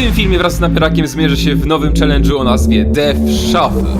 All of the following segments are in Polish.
tym filmie wraz z Napierakiem zmierzę się w nowym challenge'u o nazwie Death Shuffle.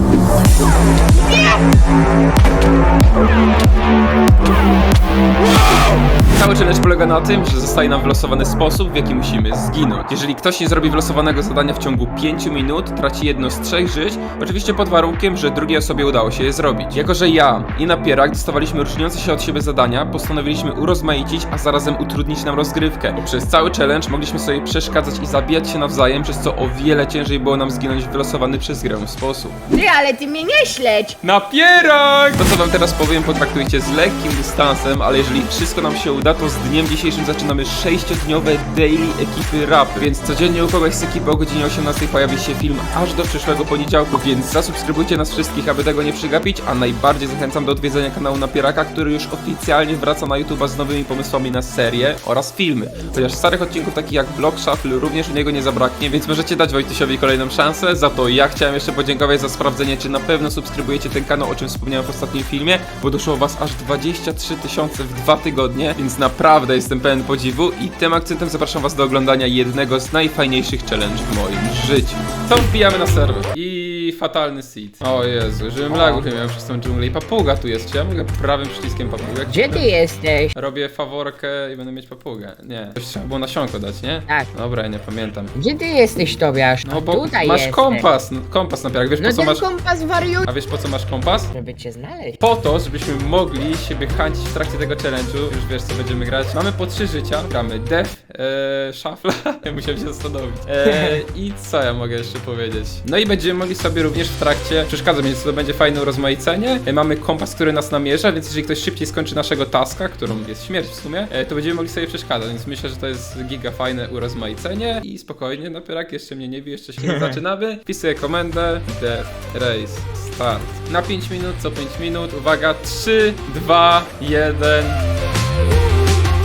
Cały challenge polega na tym, że zostaje nam wylosowany sposób, w jaki musimy zginąć. Jeżeli ktoś nie zrobi wylosowanego zadania w ciągu 5 minut, traci jedno z trzech żyć, oczywiście pod warunkiem, że drugiej osobie udało się je zrobić. Jako, że ja i Napierak dostawaliśmy różniące się od siebie zadania, postanowiliśmy urozmaicić, a zarazem utrudnić nam rozgrywkę. Przez cały challenge mogliśmy sobie przeszkadzać i zabijać się nawzajem, przez co o wiele ciężej było nam zginąć w wylosowany przez grę sposób. Ty, ale ty mnie nie śledź! Napierak! To co wam teraz powiem potraktujcie z lekkim dystansem, ale jeżeli wszystko nam się uda, to z dniem dzisiejszym zaczynamy 6-dniowe daily ekipy rap, więc codziennie u kogoś z ekipy o godzinie 18 pojawi się film aż do przyszłego poniedziałku, więc zasubskrybujcie nas wszystkich, aby tego nie przegapić, a najbardziej zachęcam do odwiedzenia kanału Napieraka, który już oficjalnie wraca na YouTube'a z nowymi pomysłami na serię oraz filmy. Chociaż starych odcinków takich jak Block Shuffle również u niego nie zabraknie, więc możecie dać Wojtysiowi kolejną szansę. Za to ja chciałem jeszcze podziękować za sprawdzenie, czy na pewno subskrybujecie ten kanał, o czym wspomniałem w ostatnim filmie, bo doszło was aż 23 tysiące w dwa tygodnie, więc naprawdę jestem pełen podziwu i tym akcentem zapraszam was do oglądania jednego z najfajniejszych challenge w moim życiu. To wbijamy na serwer. I fatalny seed. O Jezu, żebym lagów nie miał przez tą dżunglę. I papuga tu jest, czy ja mogę prawym przyciskiem papugę? Gdzie ty jesteś? Robię faworkę i będę mieć papugę. Nie, to trzeba było nasionko dać, nie? Tak. Dobra, ja nie pamiętam. Gdzie ty jesteś, Tobiasz? No bo Tutaj masz jesteś. kompas, no, kompas na Wiesz No po co ten masz... kompas wariut. A wiesz po co masz kompas? Żeby cię znaleźć. Po to, żebyśmy mogli siebie hańcić w trakcie tego challenge'u. Już wiesz co będziemy grać. Mamy po trzy życia. Gramy Death, e, ja musiałem się zastanowić. E, I co ja mogę jeszcze powiedzieć? No i będziemy mogli sobie również w trakcie przeszkadzać, więc to będzie fajne urozmaicenie. E, mamy kompas, który nas namierza, więc jeżeli ktoś szybciej skończy naszego taska, którą jest śmierć w sumie, e, to będziemy mogli sobie przeszkadzać, więc myślę, że to jest giga fajne urozmaicenie. I spokojnie, napierak jeszcze mnie nie wie, jeszcze się nie zaczynamy. Wpisuję komendę Death Race Start. Na 5 minut, co 5 minut. Uwaga, 3, 2, 1.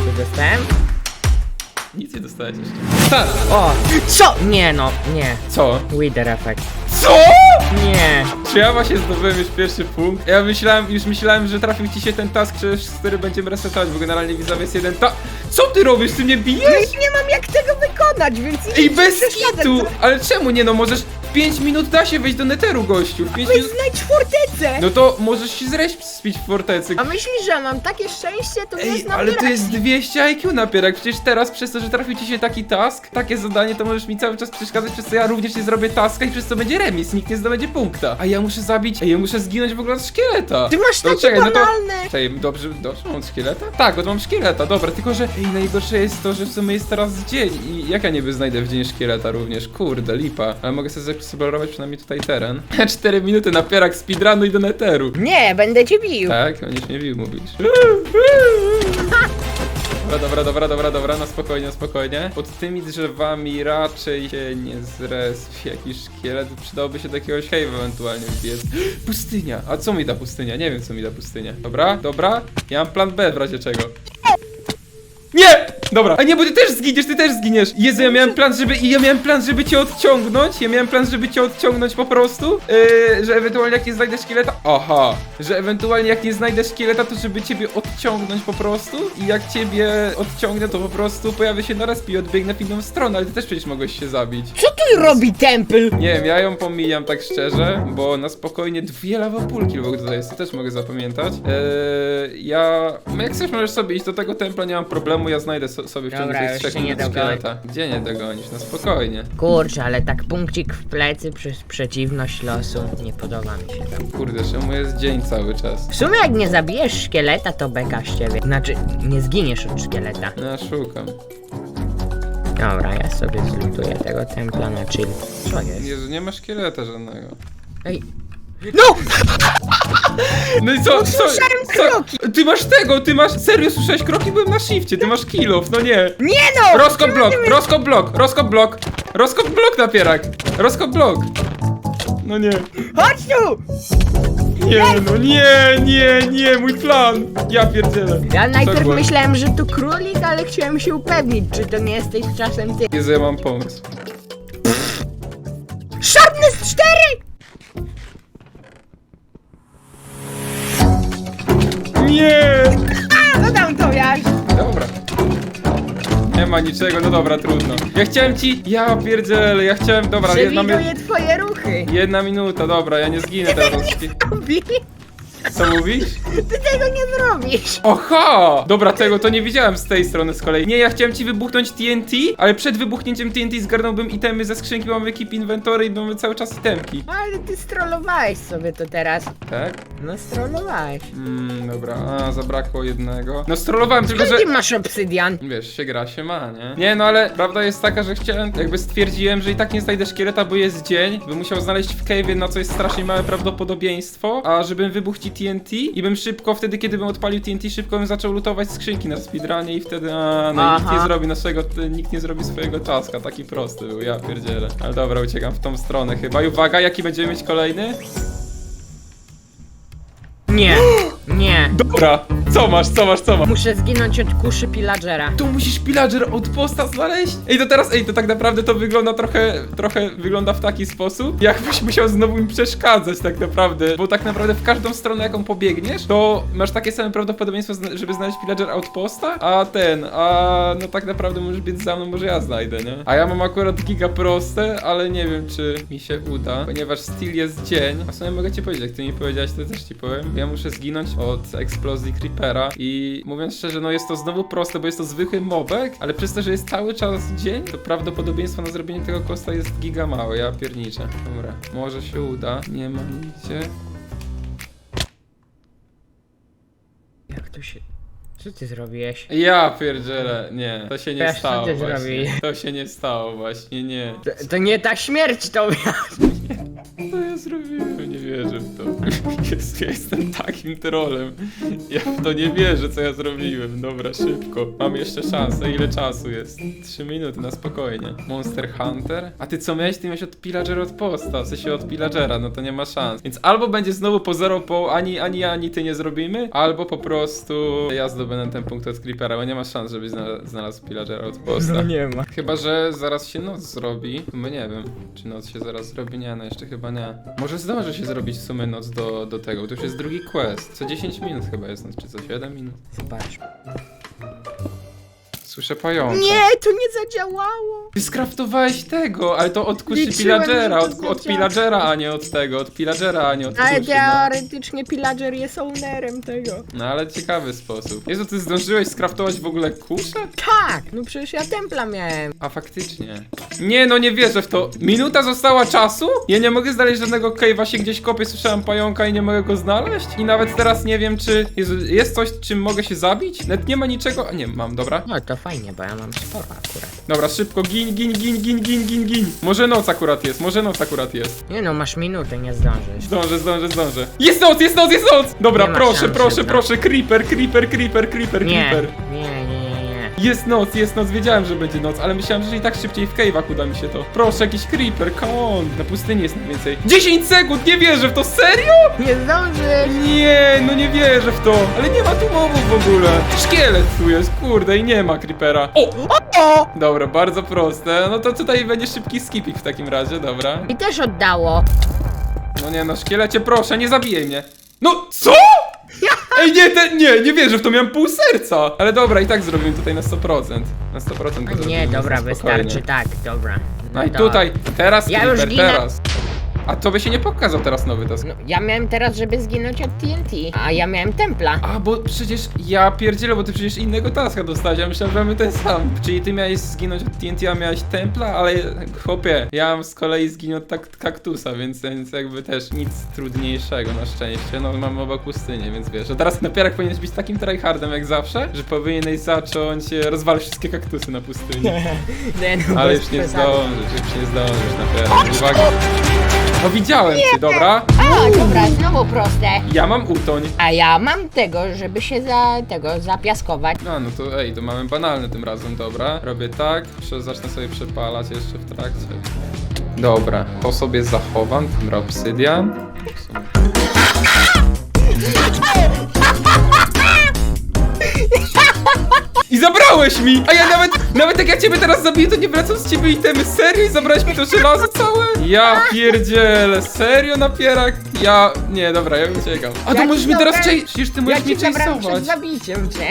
Co dostałem? Nic nie dostałeś jeszcze. Start! O! Co? Nie no, nie. Co? Wither effect. Co? Nie. Czy ja właśnie zdobyłem już pierwszy punkt? Ja myślałem, już myślałem, że trafił ci się ten task, przez który będziemy resetować, bo generalnie widzowie jest jeden ta... Co ty robisz? Ty mnie bijesz? nie mam jak tego wykonać, więc Ej, bez kitu! Ale czemu nie no, możesz... 5 minut da się wejść do neteru, gościu. 5 minut... znajdź fortecę! No to możesz się zrespić w fortecy. A myślisz, że mam takie szczęście, to Ej, jest ale to jest 200 IQ napierak, przecież teraz przez to, że trafił ci się taki task, takie zadanie, to możesz mi cały czas przeszkadzać, przez co ja również nie zrobię taska i przez to będzie remis, nikt nie zdobędzie punkta. A ja muszę zabić, a ja muszę zginąć w ogóle od szkieleta. Ty masz No takie czekaj, no banalne! Czekaj, dobrze, dobrze, mam od szkieleta? Tak, bo mam szkieleta, dobra, tylko że ej, najgorsze jest to, że w sumie jest teraz dzień i jak ja niby znajdę w dzień szkieleta również, kurde, lipa. Ale mogę sobie zeksplorować przynajmniej tutaj teren. 4 minuty napierak speedrunu i do neteru. Nie, będę cię bił. Tak, będziesz mnie bił, mówisz. Dobra, dobra, dobra, dobra, dobra, na spokojnie, na spokojnie. Pod tymi drzewami raczej się nie zrespi jakiś szkielet. Przydałoby się do jakiegoś cave ewentualnie wbiec. Pustynia! A co mi da pustynia? Nie wiem, co mi da pustynia. Dobra, dobra. Ja mam plan B w razie czego. Nie! Dobra, a nie, bo ty też zginiesz, ty też zginiesz. Jezu, ja miałem plan, żeby. Ja miałem plan, żeby cię odciągnąć. Ja miałem plan, żeby cię odciągnąć po prostu. Yy, że ewentualnie jak nie znajdę szkieleta. Aha! Że ewentualnie jak nie znajdę szkieleta, to żeby ciebie odciągnąć po prostu. I jak ciebie odciągnę, to po prostu pojawię się na respi i odbiegnę w inną stronę, ale ty też przecież mogłeś się zabić. Co tu robi Temple? Nie wiem, ja ją pomijam tak szczerze, bo na spokojnie dwie lawapulki w ogóle tutaj jest, to też mogę zapamiętać. Eee, ja... no Jak chcesz, możesz sobie iść do tego templa, nie mam problemu, ja znajdę so, sobie w Dobra, już się nie dogonię. Gdzie nie dogonisz? No spokojnie. Kurczę, ale tak punkcik w plecy przez przeciwność losu. Nie podoba mi się to. Kurde, czemu jest dzień cały czas? W sumie jak nie zabijesz szkieleta, to beka z ciebie. Znaczy, nie zginiesz od szkieleta. No ja szukam. Dobra, ja sobie zlutuję tego templa na chill. Co jest? Jezu, nie ma szkieleta żadnego. Ej. No! No i co? co, słyszałem kroki. Ty masz tego, ty masz... Serio, słyszałeś kroki? Byłem na shifcie, ty masz kill off, no nie. Nie no! Roskop blok, roskop blok, roskop blok, roskop blok napierak, roskop blok. No nie, Chodź tu! nie, no nie, nie, nie, mój plan. Ja pierdzielę. Ja najpierw było? myślałem, że to królik, ale chciałem się upewnić, czy to nie jesteś czasem ty. Jezu, ja mam pomysł. Sharpness 4! Nie! A, no tam to jaś! Dobra. Nie ma niczego, no dobra, trudno. Ja chciałem ci... Ja pierdzielę, ja chciałem... Dobra, jedna, mi... Przewiduję twoje ruchy. jedna minuta, dobra, ja nie zginę teraz. Kubi, Co mówisz? ty tego nie zrobisz. Oha! Dobra, tego to nie widziałem z tej strony z kolei. Nie, ja chciałem ci wybuchnąć TNT, ale przed wybuchnięciem TNT zgarnąłbym itemy ze skrzynki, mamy keep inventory i mamy cały czas itemki. Ale ty strollowałeś sobie to teraz. Tak? No strollowałeś. Mm, dobra, a zabrakło jednego. No strollowałem tylko, że... Skąd ty masz obsydian? Wiesz, się gra, się ma, nie? Nie, no ale prawda jest taka, że chciałem, jakby stwierdziłem, że i tak nie znajdę szkieleta, bo jest dzień, bym musiał znaleźć w cave'ie, na co jest strasznie małe prawdopodobieństwo, a żebym wybuchł ci TNT i bym szybko, wtedy kiedy bym odpalił TNT, szybko bym zaczął lutować skrzynki na speedrunie i wtedy, a, no i nikt Aha. nie zrobi naszego, nikt nie zrobi swojego czaska, taki prosty był, ja pierdzielę. Ale dobra, uciekam w tą stronę chyba i uwaga, jaki będziemy mieć kolejny? Nie, nie. Dobra, co masz, co masz, co masz? Muszę zginąć od kuszy pillagera. Tu musisz pillager od posta znaleźć? Ej, to teraz, ej, to tak naprawdę to wygląda trochę, trochę wygląda w taki sposób, jakbyś musiał znowu mi przeszkadzać tak naprawdę, bo tak naprawdę w każdą stronę jaką pobiegniesz, to masz takie same prawdopodobieństwo, zna- żeby znaleźć pillager outposta, a ten, a no tak naprawdę możesz biec za mną, może ja znajdę, nie? A ja mam akurat giga proste, ale nie wiem, czy mi się uda, ponieważ still jest dzień, a w sumie mogę ci powiedzieć, jak ty mi powiedziałeś, to też ci powiem, ja muszę zginąć od eksplozji creepera i mówiąc szczerze, no jest to znowu proste, bo jest to zwykły mobek, ale przez to, że jest cały czas dzień, to prawdopodobieństwo na zrobienie tego kosta jest giga małe, ja pierniczę. Dobra, może się uda, nie ma nigdzie. Jak to się... Co ty zrobiłeś? Ja pierdzielę, nie, to się nie Teraz co stało ty właśnie. zrobiłeś? To się nie stało właśnie, nie. To, to nie ta śmierć to miała. Co ja zrobiłem? Nie wierzę w to. Jest, ja jestem takim trolem. Ja w to nie wierzę, co ja zrobiłem. Dobra, szybko. Mam jeszcze szansę. Ile czasu jest? 3 minuty, na spokojnie. Monster Hunter? A ty co miałeś? Ty miałeś od Pillager od posta, w sensie od Pillagera, no to nie ma szans. Więc albo będzie znowu po zero po ani, ani ja, ani ty nie zrobimy, albo po prostu ja zdobędę ten punkt od Creepera, bo nie ma szans, żebyś znalazł, znalazł Pillagera od posta. No nie ma. Chyba, że zaraz się noc zrobi. No nie wiem, czy noc się zaraz zrobi. Nie, no jeszcze chyba nie. Może zdąży się zrobić w sumie noc do, do tego. To już jest drugi quest. Co 10 minut chyba jest noc, czy co 7 minut? Zobacz. Słyszę pająka. Nie, to nie zadziałało. Ty skraftowałeś tego, ale to od kuszy Liczyłem, pillagera, że od, to od zadziała. pillagera, a nie od tego, od pillagera, a nie od Ale kuszy. No. teoretycznie pillager jest ownerem tego. no ale ciekawy sposób. Jezu, ty zdążyłeś skraftować w ogóle kuszę? Tak, no przecież ja templa miałem. A faktycznie. Nie, no nie wierzę w to. Minuta została czasu? Ja nie mogę znaleźć żadnego cave'a, się gdzieś kopię, słyszałem pająka i nie mogę go znaleźć? I nawet teraz nie wiem, czy Jezu, jest coś, czym mogę się zabić? Nawet nie ma niczego. A nie, mam, dobra. To fajnie, bo ja mam sporo akurat. Dobra, szybko, gin, gin, gin, gin, gin, gin, gin. Może noc akurat jest, może noc akurat jest. Nie no, masz minutę, nie zdążysz. Zdążę, zdążę, zdążę. Jest noc, jest noc, jest noc! Dobra, Nie ma proszę, szansy, proszę, no. proszę, creeper, creeper, creeper, creeper, Nie, creeper. nie. Jest noc, jest noc, wiedziałem, że będzie noc, ale myślałem, że i tak szybciej w cave'ach uda mi się to. Proszę, jakiś creeper, come on. Na pustyni jest najwięcej. 10 sekund, nie wierzę w to, serio? Nie zdążysz! Nie, no nie wierzę w to. Ale nie ma tu mobów w ogóle. Szkielet tu jest, kurde, i nie ma creepera. O! O! Dobra, bardzo proste. No to tutaj będzie szybki skipping w takim razie, dobra. I też oddało. No nie, no szkielecie, proszę, nie zabijaj mnie. No, co? Ej, nie, te, nie, nie wierzę w to, miałem pół serca. Ale dobra, i tak zrobimy tutaj na 100%. Na 100% to Nie, zrobimy, dobra, spokojnie. wystarczy tak, dobra. No i to- tutaj, teraz Ja już Creeper, ginę. teraz. A to by się nie pokazał teraz nowy task. No, ja miałem teraz, żeby zginąć od TNT, a ja miałem templa. A, bo przecież ja pierdzielę, bo ty przecież innego taska dostałeś, ja myślałem, że mamy ten sam. Czyli ty miałeś zginąć od TNT, a miałeś templa, ale chłopie, ja mam z kolei zginąć od tak kaktusa, więc, więc jakby też nic trudniejszego na szczęście. No mam oba pustynie, więc wiesz. A teraz napierak powinieneś być takim tryhardem jak zawsze, że powinieneś zacząć e, rozwalać wszystkie kaktusy na pustyni. Nie, no, Ale bez już nie przesady. zdążysz, już nie zdążysz napierak. Uwaga. No widziałem cię, dobra? A, dobra, znowu proste. Ja mam utoń. A ja mam tego, żeby się za tego zapiaskować. No, no to ej, to mamy banalny tym razem, dobra. Robię tak, prze- zacznę sobie przepalać jeszcze w trakcie. Dobra, to sobie zachowam, ten obsydian. Zabrałeś mi! A ja nawet, nawet jak ja ciebie teraz zabiję, to nie wracam z ciebie itemy. Serio? I zabrałeś mi to żelazo całe? Ja pierdzielę, serio napierak? Ja, nie, dobra, ja uciekam. A to Ja możesz mnie teraz zabrałem- chase... Przecież ty Ja możesz mnie ci zabrałem chase'ować. przed zabiciem cię.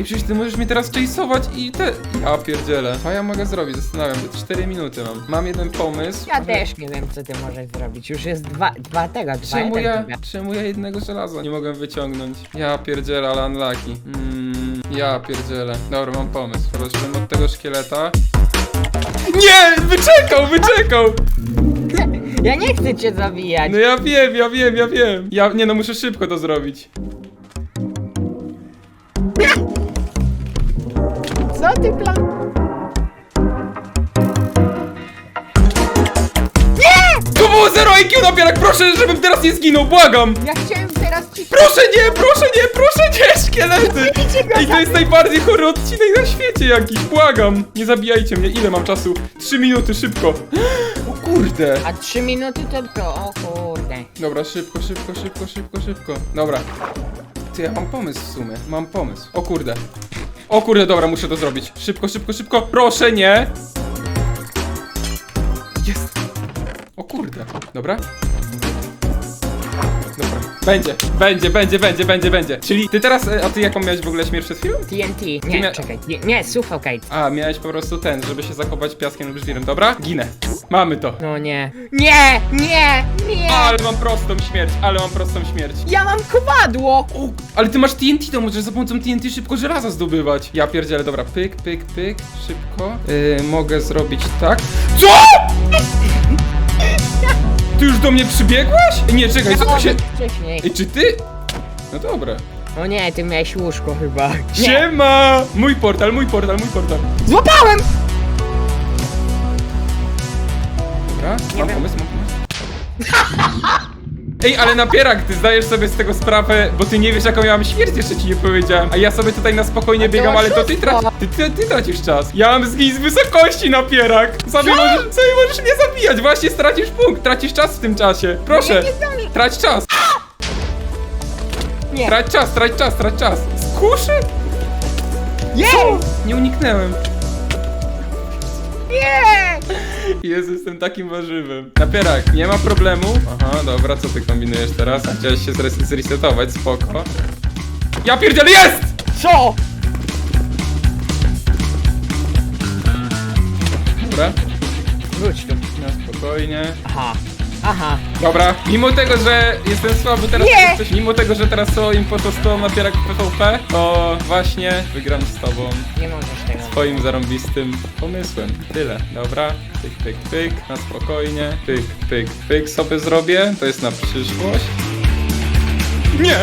I przecież ty możesz mnie teraz chase'ować i te... Ja pierdzielę. Co ja mogę zrobić? Zastanawiam się. 4 minuty mam. Mam jeden pomysł. Ja też nie wiem, co ty możesz zrobić. Już jest dwa, dwa tego, dwa Czemu ja, chyba. czemu ja jednego żelaza nie mogę wyciągnąć? Ja pierdzielę, ale unlucky. Mm, ja pierdzielę. Dobra, mam pomysł. Rozumiem od tego szkieleta. Nie! Wyczekał, wyczekał! Ja nie chcę cię zabijać. No ja wiem, ja wiem, ja wiem. Ja, nie no, muszę szybko to zrobić. Co ty plan... To było zero IQ napierak, proszę, żebym teraz nie zginął, błagam! Ja chciałem teraz ci... Proszę nie, proszę nie, proszę nie, szkielety! Ej, to jest najbardziej chory odcinek na świecie jakiś, błagam! Nie zabijajcie mnie, ile mam czasu? Trzy minuty, szybko! O kurde! A trzy minuty to o kurde. Dobra, szybko, szybko, szybko, szybko, szybko. Dobra. Ty, ja mam pomysł w sumie, mam pomysł. O kurde. O kurde, dobra, muszę to zrobić. Szybko, szybko, szybko. Proszę, nie! Jest! O kurde. Dobra. Będzie, będzie, będzie, będzie, będzie, będzie. Czyli ty teraz, e, a ty jaką miałeś w ogóle śmierć przed chwilą? TNT. Nie, mia- czekaj. Nie, nie suffocate. A, miałeś po prostu ten, żeby się zakopać piaskiem lub żwirem. Dobra? Ginę. Mamy to. No nie. Nie, nie, nie. Ale mam prostą śmierć, ale mam prostą śmierć. Ja mam kowadło. O, ale ty masz TNT, to możesz za pomocą TNT szybko żelaza zdobywać. Ja pierdzielę, dobra, pyk, pyk, pyk, szybko. Yy, mogę zrobić tak. CO?! Ty już do mnie przybiegłaś? Nie, czekaj, co to się... Wcześniej. Ej, czy ty... No dobra. O nie, ty miałeś łóżko chyba. Nie. Siema! Mój portal, mój portal, mój portal. Złapałem! Dobra, mam pomysł, mam pomysł. Ej, ale napierak, ty zdajesz sobie z tego sprawę, bo ty nie wiesz jaką ja mam śmierć, jeszcze ci nie powiedziałem. A ja sobie tutaj na spokojnie biegam, ale to ty, traci, ty, ty, ty tracisz czas. Ja mam zgiń z wysokości napierak. Sobie Co? możesz, sobie możesz mnie zabijać, właśnie stracisz punkt, tracisz czas w tym czasie. Proszę, trać czas, Nie. trać czas, trać czas, trać czas. Skuszy? Nie! Nie uniknęłem. Nie! Jezu, jestem takim warzywem. Napierak, nie ma problemu. Aha, dobra, co ty kombinujesz teraz? Chciałeś się zres- zresetować, spoko. Ja pierdzielę, jest! Co? Dobra, Wróć tu. na spokojnie. Aha. Aha. Dobra, mimo tego, że jestem słaby teraz, Nie! jesteś, mimo tego, że teraz są impostostołem napierak w PvP, to właśnie wygram z tobą Nie możesz tego. twoim zarąbistym pomysłem. Tyle, dobra. Pyk, pyk, pyk, na spokojnie. Pyk, pyk, pyk sobie zrobię. To jest na przyszłość. Nie!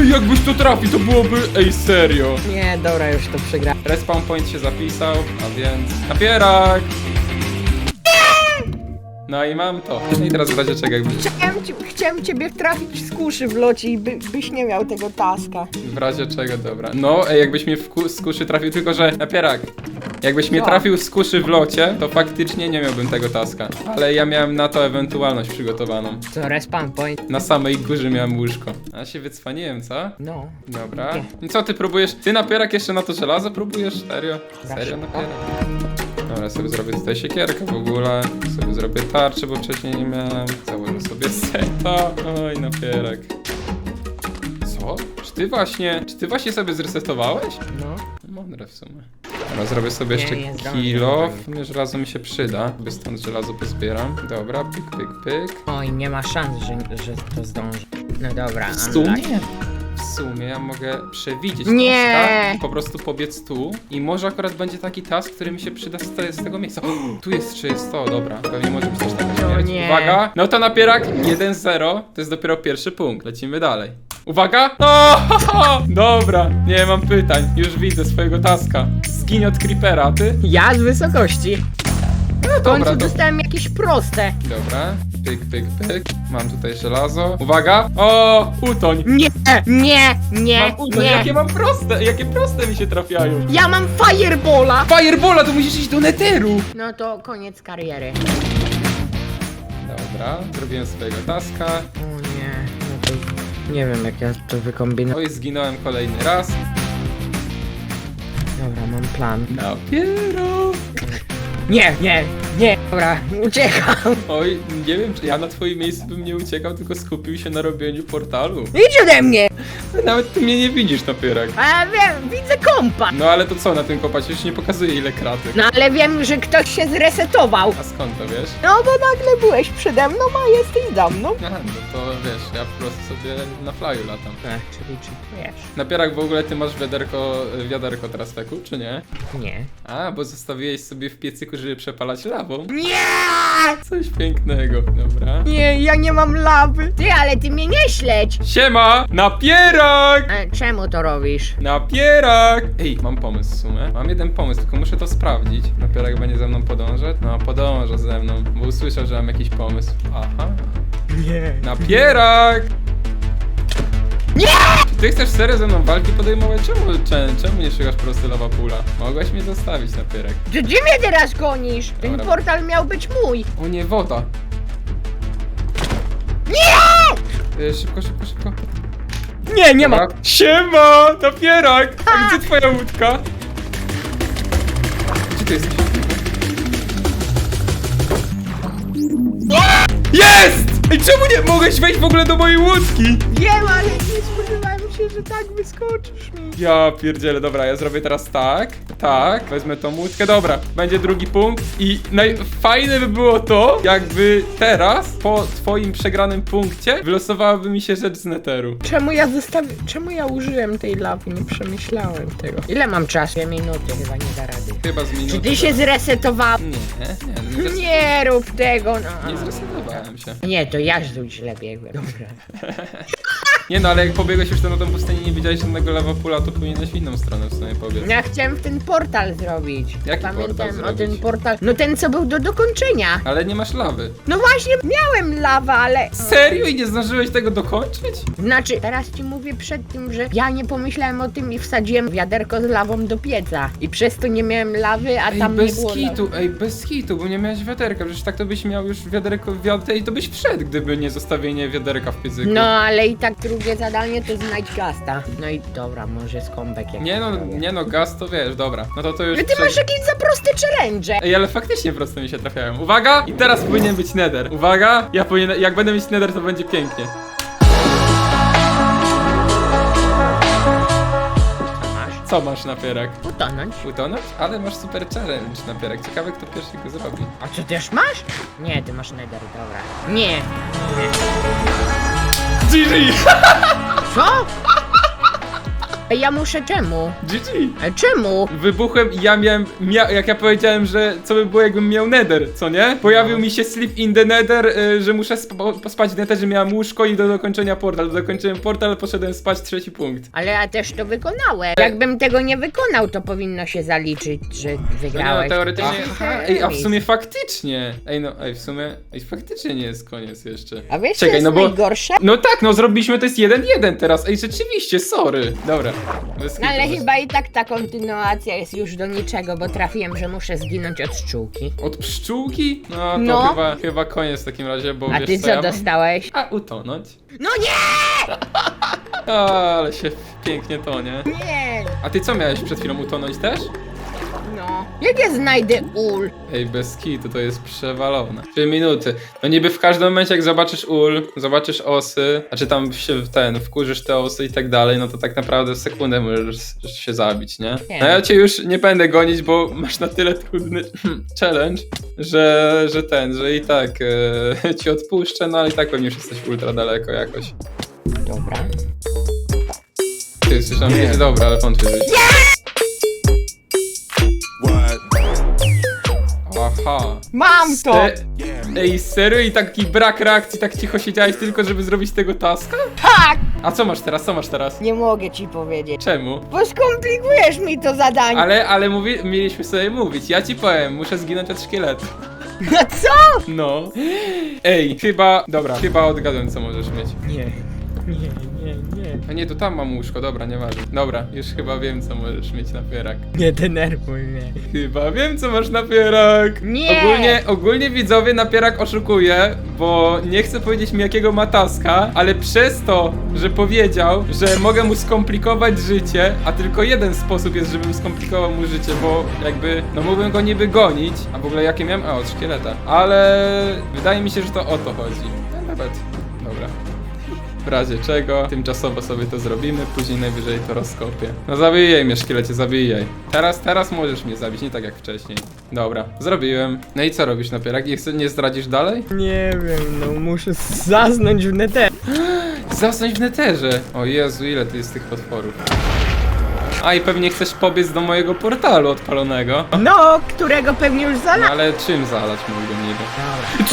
Ej, jakbyś to trafił, to byłoby... Ej, serio. Nie, dobra, już to przegra. Respawn point się zapisał, a więc... Napierak! No i mam to. I teraz w razie czego jakby... Chciałem, ci, chciałem ciebie trafić z kuszy w locie i by, byś nie miał tego taska. W razie czego, dobra. No, ej, jakbyś mnie w ku- z kuszy trafił, tylko że napierak. Jakbyś mnie Co? trafił z kuszy w locie, to faktycznie nie miałbym tego taska. Ale ja miałem na to ewentualność przygotowaną. Co, respawn point? Na samej górze miałem łóżko. A się wycwaniłem, co? No. Dobra. I co ty próbujesz? Ty napierak jeszcze na to żelazo próbujesz? Serio? Serio napierak? Dobra, sobie zrobię tutaj siekierkę w ogóle. Sobie zrobię tarczę, bo wcześniej nie miałem. Założę sobie seta. Oj, napierak. Co? Czy ty właśnie, czy ty właśnie sobie zresetowałeś? No. Mądre w sumie. Dobra, zrobię sobie Nie, jeszcze nie zdążę, kilo. W sumie żelazo mi się przyda, by stąd żelazo pozbieram. Dobra, pyk, pyk, pyk. Oj, nie ma szans, że, że to zdąży. No dobra, W unlucky. W sumie ja mogę przewidzieć Nie! taska i po prostu pobiec tu i może akurat będzie taki task, który mi się przyda z, te, z tego miejsca. O, tu jest 300, dobra. Pewnie może być też taka śmierć. nie. Uwaga! No to napierak 1-0, to jest dopiero pierwszy punkt. Lecimy dalej. Uwaga! O! Dobra, nie mam pytań. Już widzę swojego taska. Zgiń od creepera, a ty? Ja z wysokości. No W końcu dobra, to... dostałem jakieś proste. Dobra, pyk, pyk, pyk. Mam tutaj żelazo. Uwaga! O, utoń! Nie, nie, nie, Mam utoń, nie. jakie mam proste, jakie proste mi się trafiają. Ja mam firebola. Firebola, to musisz iść do neteru! No to koniec kariery. Dobra, zrobiłem swojego taska. O nie, no to nie wiem jak ja to wykombinuję. Oj, zginąłem kolejny raz. Dobra, mam plan. Dopiero. Nie, nie, nie, dobra, uciekam. Oj, nie wiem, czy ja na twoim miejscu bym nie uciekał, tylko skupił się na robieniu portalu. Idź ode mnie! Nawet ty mnie nie widzisz, napierak. A wiem, widzę kompa. No ale to co na tym kopać? Już nie pokazuje ile kratek. No ale wiem, że ktoś się zresetował. A skąd to wiesz? No bo nagle byłeś przede mną, a jesteś za mną. Aha, no to wiesz, ja po prostu sobie na flyu latam. Tak, czyli czytujesz. Napierak w ogóle ty masz wiaderko, wiaderko teraz teku, czy nie? Nie. A, bo zostawiłeś sobie w piecyku, żeby przepalać lawą. Nie! Coś pięknego, dobra. Nie, ja nie mam lawy. Ty, ale ty mnie nie śledź. Siema! Napierak! A czemu to robisz? Napierak! Ej, mam pomysł w sumie. Mam jeden pomysł, tylko muszę to sprawdzić. Napierak będzie ze mną podążać? No, podąża ze mną, bo usłyszał, że mam jakiś pomysł. Aha. Nie. Napierak! Nie! Czy ty chcesz serio ze mną walki podejmować? Czemu, czemu, czemu nie szukasz po prostu lawa pula? Mogłeś mnie zostawić, Napierek. To gdzie mnie teraz gonisz? Ten Dobra. portal miał być mój. O nie, woda. Nie! Szybko, szybko, szybko. Nie, nie Dobra. Siema, napierak! A gdzie twoja łódka? Gdzie ty jesteś? Jest! Ej, czemu nie mogłeś wejść w ogóle do mojej łódki? Wiem, ale że tak wyskoczysz mi. Ja pierdzielę, dobra, ja zrobię teraz tak, tak, wezmę tą łódkę, dobra, będzie drugi punkt i najfajne by było to, jakby teraz, po twoim przegranym punkcie, wylosowałaby mi się rzecz z neteru. Czemu ja zostawię... Czemu ja użyłem tej lawy? Nie przemyślałem tego. Ile mam czasu? Dwie minuty, chyba nie da rady. Chyba z minuty. Czy ty się zresetowałeś? Nie, nie, no nie, zres- Nie rób tego, no. nie zresetowałem się. Nie, to ja źle biegłem. Dobra. Nie no, ale jak pobiegłeś już to na tą pustynię nie widziałeś żadnego lawapula, to powinieneś w inną stronę w sumie pobiec. Ja chciałem w ten portal zrobić. Jaki Pamiętam portal o zrobić? ten portal. No ten, co był do dokończenia. Ale nie masz lawy. No właśnie, miałem lawę, ale... Serio i nie zdążyłeś tego dokończyć? Znaczy, teraz ci mówię przed tym, że ja nie pomyślałem o tym i wsadziłem wiaderko z lawą do pieca. I przez to nie miałem lawy, a Ej, tam nie bez było lawy. ej, bez hitu, bo nie miałeś wiaderka, przecież tak to byś miał już wiaderko w i to byś wszedł, gdyby nie zostawienie wiaderka w piecyku. No, ale i tak drugie zadanie to znajdź gasta. No i dobra, może skąbek jak Nie no, nie no, gaz to wiesz, dobra, no to to już... Ale ty prze- masz jakieś za proste challenge. Ej, ale faktycznie prosto mi się trafiają. Uwaga! I teraz powinien być nether. Uwaga! Ja powinien, jak będę mieć nether, to będzie pięknie. Co masz? Co masz, napierak? Utonąć. Utonąć? Ale masz super challenge, napierak. Ciekawe, kto pierwszy go zrobi. A co też masz? Nie, ty masz nether, dobra. Nie. GG! Co? Ej, Ja muszę czemu? GG! Ale czemu? Wybuchłem i ja miałem, mia jak ja powiedziałem, że co by było jakbym miał nether, co nie? Pojawił mi się sleep in the nether, y, że muszę sp spać w netherze, miałem łóżko i do dokończenia portal. Dokończyłem portal, poszedłem spać, trzeci punkt. Ale ja też to wykonałem. Jakbym tego nie wykonał, to powinno się zaliczyć, że No no wygrałeś. teoretycznie, To aha, ej, a w sumie faktycznie. Ej, no, ej, w sumie, ej, faktycznie nie jest koniec jeszcze. A wiesz, co Czekaj, jest no bo- najgorsze? No tak, no zrobiliśmy to jest 1-1 teraz. Ej, rzeczywiście, sorry. Dobra. Bez No ale kitu. chyba i tak ta kontynuacja jest już do niczego, bo trafiłem, że muszę zginąć od szczółki. Od pszczółki? No to No. Chyba, chyba koniec w takim razie, bo A wiesz ty co, co ja mam? dostałeś? A, utonąć. No nie! A, ale się pięknie tonie. Nie! A ty co miałeś przed chwilą utonąć też? No. Jak ja znajdę ul? Ej, bez kitu, to jest przewalone. 3 minuty. No niby w każdym momencie jak zobaczysz ul, zobaczysz osy, a czy tam się ten, wkurzysz te osy i tak dalej, no to tak naprawdę w sekundę możesz się zabić, nie? Nie. No ja cię już nie będę gonić, bo masz na tyle trudny challenge, że, że ten, że i tak e, ci odpuszczę, no ale i tak pewnie już jesteś ultra daleko jakoś. Dobra. Ty, słyszałem, że jest dobra, ale wątpię, że... Aha. Mam to! Te... Ej, serio? I taki brak reakcji, tak cicho siedziałeś tylko, żeby zrobić tego taska? Tak! A co masz teraz, co masz teraz? Nie mogę ci powiedzieć. Czemu? Bo skomplikujesz mi to zadanie. Ale, ale mówi, mieliśmy sobie mówić, ja ci powiem, muszę zginąć od szkieletu. No co? No. Ej, chyba, dobra, chyba odgadłem co możesz mieć. Nie. Nie, nie, nie. A nie, to tam mam łóżko, dobra, nieważne. Dobra, już chyba wiem, co możesz mieć na pierak. Nie denerwuj mnie. Chyba wiem, co masz na pierak. Nie! Ogólnie, ogólnie widzowie napierak oszukuje, bo nie chcę powiedzieć mi jakiego ma taska, ale przez to, że powiedział, że mogę mu skomplikować życie, a tylko jeden sposób jest, żebym skomplikował mu życie, bo jakby, no mógłbym go niby gonić, a w ogóle jakie miałem? A, od szkieleta. Ale wydaje mi się, że to o to chodzi. No nawet. W razie czego, tymczasowo sobie to zrobimy, później najwyżej to rozkopię. No zabijaj mnie, szkielecie, zabijaj. Teraz, teraz możesz mnie zabić, nie tak jak wcześniej. Dobra, zrobiłem. No i co robisz napierak? Nie, nie zdradzisz dalej? Nie wiem, no muszę zasnąć w neter. Zasnąć w neterze. O Jezu, ile tu jest tych potworów. A i pewnie chcesz pobiec do mojego portalu odpalonego. No, którego pewnie już No ale czym zalać mógłbym niby?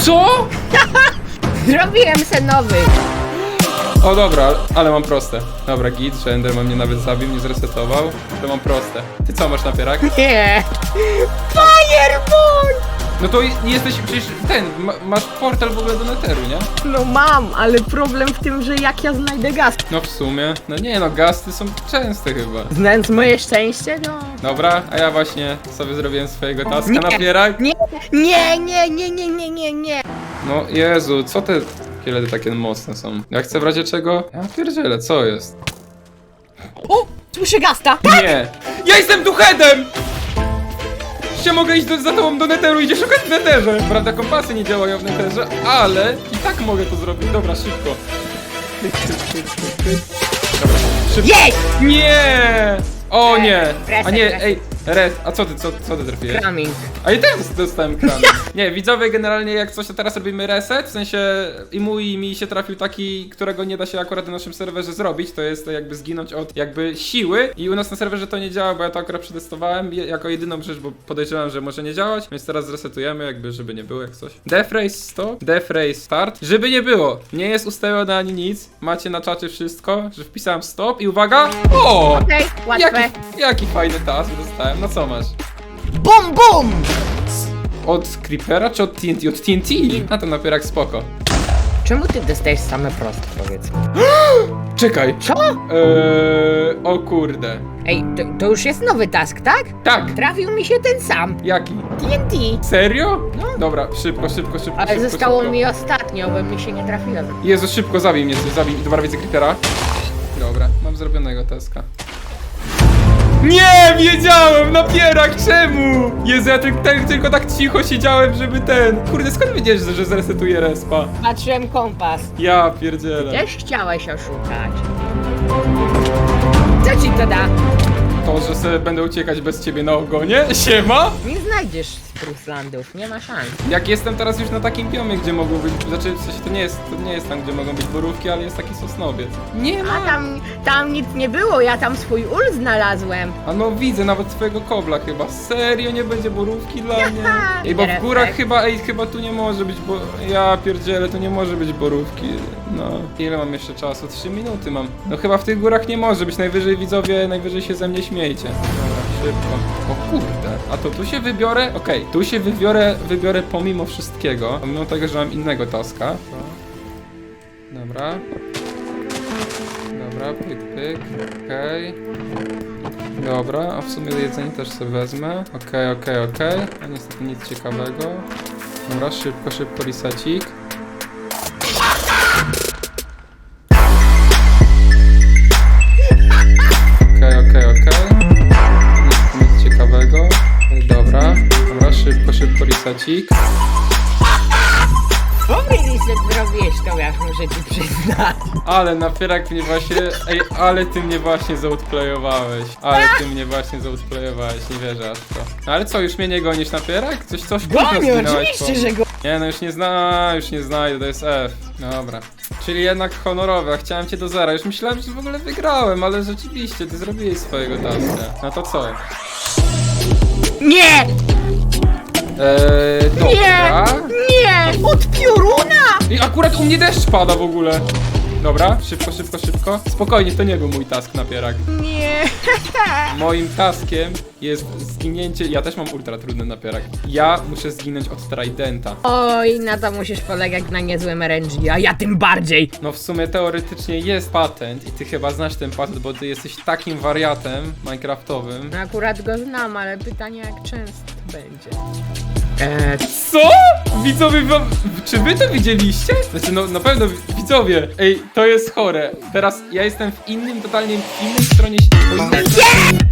Co? Zrobiłem se nowy. O dobra, ale mam proste. Dobra, git, że Enderman mnie nawet zabił, nie zresetował. To mam proste. Ty co masz napierak? Nie. Fireball! No to jesteś przecież ten, ma, masz portal w ogóle do neteru, nie? No mam, ale problem w tym, że jak ja znajdę gaz. No w sumie. No nie no, gasty są częste chyba. Znając moje szczęście, no. Dobra, a ja właśnie sobie zrobiłem swojego taska Nie. napierak. Nie, nie, nie, nie, nie, nie, nie, nie. No Jezu, co te kielety takie mocne są? Ja chcę w razie czego? Ja pierdzielę, co jest? O, słyszę gasta. Nie! Ja jestem duchedem! Jeszcze mogę iść do, za tobą do neteru, idzie szukać w neterze! Prawda, kompasy nie działają w neterze, ale i tak mogę to zrobić. Dobra, szybko. Dobra, szybko. Jest! Nie! O nie! A nie, reset. ej, red, a co ty, co, co ty trafiłeś? Kraming. A i teraz dostałem kramy. Nie, widzowie generalnie jak coś to teraz robimy reset, w sensie i mój i mi się trafił taki, którego nie da się akurat na naszym serwerze zrobić, to jest to jakby zginąć od jakby siły i u nas na serwerze to nie działa, bo ja to akurat przetestowałem je- jako jedyną rzecz, bo podejrzewam, że może nie działać, więc teraz zresetujemy jakby, żeby nie było jak coś. Death Race 100, Death Race Start, żeby nie było, nie jest ustawione ani nic, macie na czacie wszystko, że wpisałem stop i uwaga, o! Okej, łatwe. Jaki, jaki fajny task dostałem, no co masz? Bum, bum! Od Creepera czy od TNT? Od TNT! A to napierak spoko. Czemu ty dostajesz same proste, powiedz? Czekaj. Co? Eee, o kurde. Ej, to, to już jest nowy task, tak? Tak. Trafił mi się ten sam. Jaki? TNT. Serio? Dobra, szybko, szybko, szybko. Ale szybko, zostało szybko. mi ostatnio, bo mi się nie trafiło. Jezu, szybko zabij mnie, zabij. Dobra, widzę Creepera. Dobra, mam zrobionego taska. Nie, wiedziałem, napierak, czemu? Jezu, ja tylko, tak, tylko tak cicho siedziałem, żeby ten... Kurde, skąd wiedziałeś, że, że zresetuje respa? Patrzyłem kompas. Ja pierdzielę. Też chciałeś oszukać. Co ci to da? To, że sobie będę uciekać bez ciebie na ogonie? Siema? Nie znajdziesz Sprucelandów, nie ma szans. Jak jestem teraz już na takim biomie, gdzie mogą być, znaczy w sensie to nie jest, to nie jest tam, gdzie mogą być borówki, ale jest taki sosnowiec. Nie A ma! tam, tam nic nie było, ja tam swój ul znalazłem. A no widzę nawet twojego kobla chyba. Serio nie będzie borówki dla mnie? Ej, bo w górach chyba, ej, chyba tu nie może być, bo ja pierdzielę, tu nie może być borówki. No, ile mam jeszcze czasu? Trzy minuty mam. No chyba w tych górach nie może być, najwyżej widzowie, najwyżej się ze mnie śmiejcie. Szybko. O kurde, a to tu się wybiorę? Okej, tu się wybiorę, wybiorę pomimo wszystkiego, pomimo tego, że mam innego taska. Dobra. Dobra, pyk, pyk, okej. Dobra, a w sumie jedzenie też sobie wezmę. Okej, okej, okej. A niestety nic ciekawego. Dobra, szybko, szybko resecik. Resecik. Dobry reset zrobiłeś, to ja muszę ci przyznać. Ale napierak mnie właśnie. Ej, ale ty mnie właśnie zautplayowałeś. Ale ty mnie właśnie zautplayowałeś, nie wierzę aż to. No ale co, już mnie nie gonisz napierak? Coś coś kurwa Gonię, zginąłeś oczywiście, po- że go... Nie no już nie zna, już nie znajdę, to jest F. Dobra. Czyli jednak honorowe, a chciałem cię do zera. Już myślałem, że w ogóle wygrałem, ale rzeczywiście ty zrobiłeś swojego taska. No to co? Nie! Eee, dobra. Nie! Od pioruna! I akurat u mnie deszcz pada w ogóle. Dobra, szybko, szybko, szybko. Spokojnie, to nie był mój task napierak. Nie. Moim taskiem jest zginięcie. Ja też mam ultra trudny napierak. Ja muszę zginąć od Tridenta. Oj, na to musisz polegać na niezłym RNG, a ja tym bardziej. No w sumie teoretycznie jest patent i ty chyba znasz ten patent, bo ty jesteś takim wariatem minecraftowym. Akurat go znam, ale pytanie jak często będzie. Eee, Co? Widzowie, wam- czy wy to widzieliście? Znaczy, no na pewno widzowie. Ej, to jest chore. Teraz ja jestem w innym, totalnie w innej stronie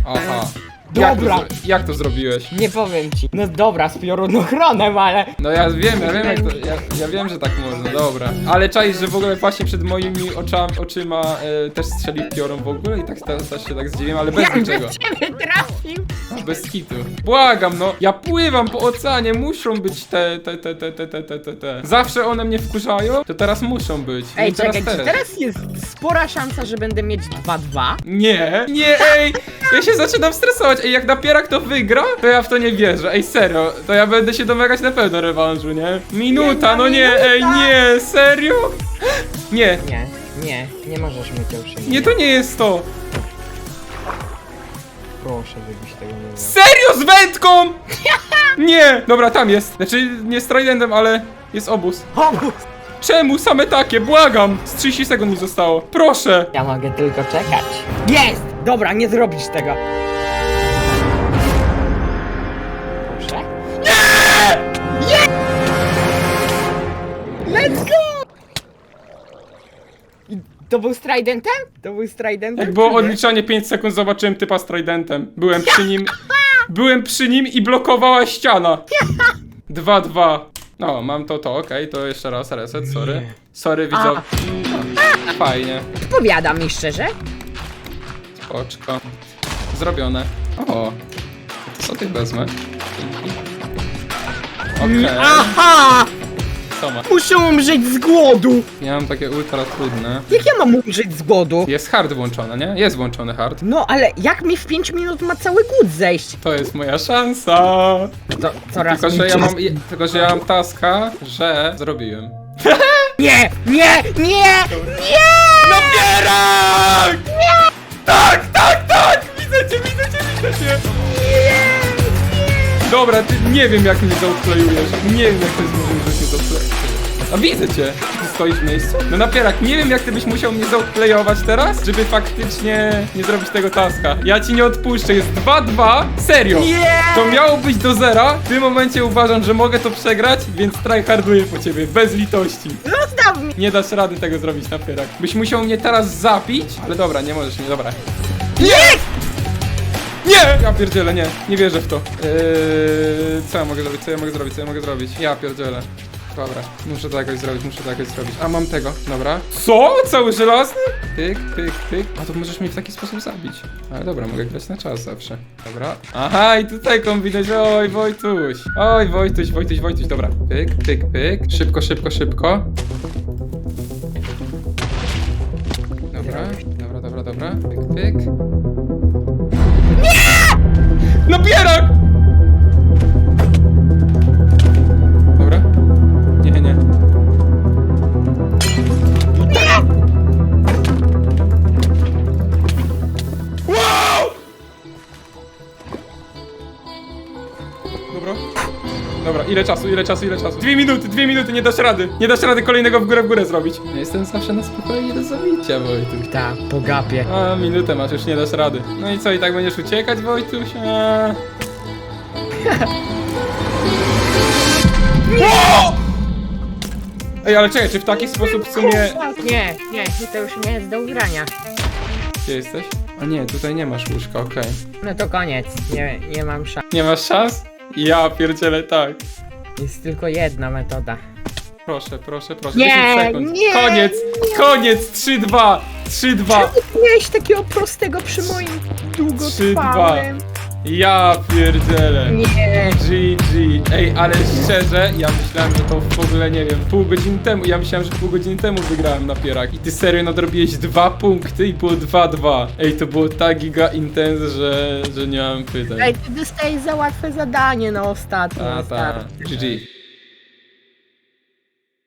Aha. Jak to, Dobra. zro- jak to zrobiłeś? nie powiem ci. No dobra, z piorunochronem, ale... No ja wiem, ja wiem jak to, ja, ja wiem, że tak można, dobra. Ale czaisz, że w ogóle właśnie przed moimi oczami, oczyma e, też strzelił piorą w ogóle i tak te- też się tak zdziwiłem, ale bez Jak niczego. ciebie trafił? Bez kitu. Błagam, no. Ja pływam po oceanie, muszą być te, te, te, te, te, te, te, te, te. Zawsze one mnie wkurzają, to teraz muszą być. Ej, I czekaj, czy teraz jest spora szansa, że będę mieć 2-2? Nie, nie, ej! Ja się zaczynam stresować. Ej, jak napierak to wygra, to ja w to nie wierzę. Ej, serio, to ja będę się domagać na pewno rewanżu, nie? Minuta, no nie, ej, nie, serio? Nie, Nie, nie, nie możesz to uczynić. nie, to nie jest to. Proszę, żebyś tego nie miał. Serio z wędką! Nie! Dobra, tam jest. Znaczy, nie z tridentem, ale jest obóz. Obóz! Czemu same takie? Błagam! Z 30 sekund mi zostało. Proszę! Ja mogę tylko czekać. Jest! Dobra, nie zrobisz tego. To był z Tridentem? To był z Tridentem? Jak było czy nie? odliczanie 5 sekund, zobaczyłem typa z tridentem. Byłem przy nim. Byłem przy nim i blokowała ściana. 2-2. No, mam to, to, okej, to jeszcze raz, reset, sorry. Sorry, widzę. Fajnie. Powiadam mi szczerze. Spoczko. Zrobione. O. Co ty wezmę? Okej. Aha! Co ma? Muszę umrzeć z głodu! Ja mam takie ultra trudne. Jak ja mam umrzeć z głodu? Jest hard włączony, nie? Jest włączony hard. No, ale jak mi w 5 minut ma cały głód zejść? To jest moja szansa. To coraz Tylko, że ja mam, je- tylko, że ja mam taska, że zrobiłem. Nie, nie, nie, nie! Napierak! Tak, tak, tak! Widzę cię, widzę cię, widzę cię! Dobra, ty nie wiem jak mnie zaodklejujesz. Nie wiem jak to jest możliwe, że się zaodklejujesz. A widzę cię! Ty stoisz w miejscu? No napierak, nie wiem jak ty byś musiał mnie zaodklejować teraz, żeby faktycznie nie zrobić tego taska. Ja ci nie odpuszczę, jest 2-2. Serio! Nie! To miało być do zera. W tym momencie uważam, że mogę to przegrać, więc tryharduję po ciebie, bez litości. Zostaw mi! Nie dasz rady tego zrobić napierak. Byś musiał mnie teraz zapić, ale dobra, nie możesz mnie, dobra. Nie! Nie! Ja pierdzielę, nie, nie wierzę w to. Eee, co ja mogę zrobić, co ja mogę zrobić, co ja mogę zrobić? Ja pierdzielę. Dobra, muszę to jakoś zrobić, muszę to jakoś zrobić. A mam tego, dobra. Co? Cały żelazny? Pyk, pyk, pyk. A to możesz mnie w taki sposób zabić. Ale dobra, mogę grać na czas zawsze. Dobra. Aha, i tutaj kombinujesz. Oj, Wojtuś. Oj, Wojtuś, Wojtuś, Wojtuś. Dobra. Pyk, pyk, pyk. Szybko, szybko, szybko. Dobra, dobra, dobra, dobra. Pyk, pyk. No pierak! Ile czasu, ile czasu, ile czasu? Dwie minuty, dwie minuty, nie dasz rady. Nie dasz rady kolejnego w górę w górę zrobić. Ja jestem zawsze na spokojnie do zabicia, Wojtuś. Ta, pogapie. A, minutę masz, już nie dasz rady. No i co, i tak będziesz uciekać, Wojtuś? A... Wow! Ej, ale czekaj, czy w taki sposób w sumie... Nie, nie, to już nie jest do ugrania. Gdzie jesteś? A nie, tutaj nie masz łóżka, okej. No to koniec, nie, nie mam szans. Nie masz szans? Ja pierdzielę tak. Jest tylko jedna metoda. Proszę, proszę, proszę. Nie, 10 sekund. nie, koniec, koniec, 3-2, 3-2. Miałeś takiego prostego przy moim długotrwałym. Ja pierdzielę. Nie. GG. Ej, ale szczerze, ja myślałem, że to w ogóle nie wiem, pół godziny temu. Ja myślałem, że pół godziny temu wygrałem na pierak. I ty serio nadrobiłeś dwa punkty i było 2-2. Ej, to było tak giga intense, że, że nie mam pytań. Ej, ty dostajesz za łatwe zadanie na ostatnim. A, ta. starcie. GG.